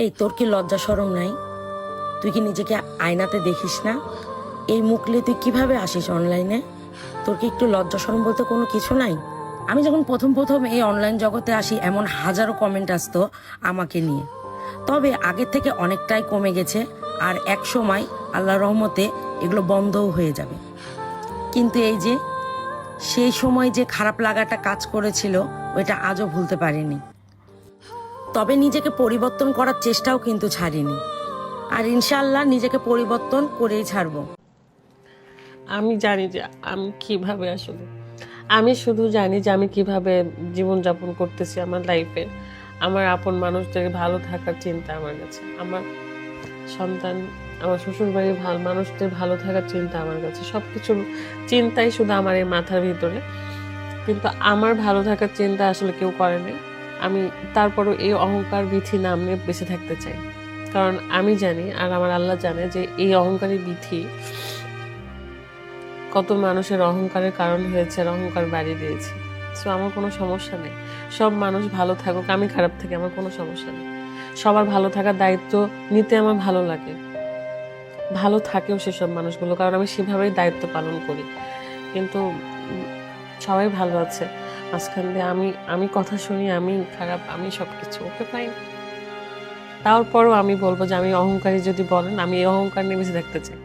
এই, তোর কি লজ্জা সরম নাই? তুই কি নিজেকে আয়নাতে দেখিস না? এই মুখলে তুই কীভাবে আসিস অনলাইনে তোর কি একটু লজ্জা সরম বলতে কোনো কিছু নাই? আমি যখন প্রথম প্রথম এই অনলাইন জগতে আসি, এমন হাজারো কমেন্ট আসতো আমাকে নিয়ে। তবে আগের থেকে অনেকটাই কমে গেছে, আর এক সময় আল্লাহ রহমতে এগুলো বন্ধও হয়ে যাবে। কিন্তু এই যে, সেই সময় যে খারাপ লাগাটা কাজ করেছিল, ওইটা আজও ভুলতে পারিনি। তবে নিজেকে পরিবর্তন করার চেষ্টাও কিন্তু ছাড়িনি। আর ইনশাল্লাহ নিজেকে পরিবর্তন করেই ছাড়বো। আমি জানি যে আমি কীভাবে আসলে, আমি শুধু জানি যে আমি কীভাবে জীবনযাপন করতেছি আমার লাইফে আমার আপন মানুষদের ভালো থাকার চিন্তা আমার কাছে, আমার সন্তান, আমার শ্বশুর বাড়ির ভালো মানুষদের ভালো থাকার চিন্তা আমার কাছে। সব কিছুর চিন্তাই শুধু আমার এই মাথার ভিতরে। কিন্তু আমার ভালো থাকার চিন্তা আসলে কেউ করে নাই। আমি তারপরও এই অহংকার বিথি নাম নিয়ে বেঁচে থাকতে চাই। কারণ আমি জানি আর আমার আল্লাহ জানে যে এই অহংকারী বিথি কত মানুষের অহংকারের কারণ হয়েছে আর অহংকার বাড়িয়ে দিয়েছে। সো আমার কোনো সমস্যা নেই। সব মানুষ ভালো থাকুক, আমি খারাপ থাকি, আমার কোনো সমস্যা নেই। সবার ভালো থাকার দায়িত্ব নিতে আমার ভালো লাগে। ভালো থাকেও সেসব মানুষগুলো, কারণ আমি সেভাবেই দায়িত্ব পালন করি। কিন্তু সবাই ভালো আছে। মাঝখান দিয়ে আমি আমি কথা শুনি, আমি খারাপ, আমি সব কিছু ওকে ফাইন তারপরও আমি বলব যে, আমি অহংকারী যদি বলেন, আমি এই অহংকার নিয়ে বেশি দেখতে চাই।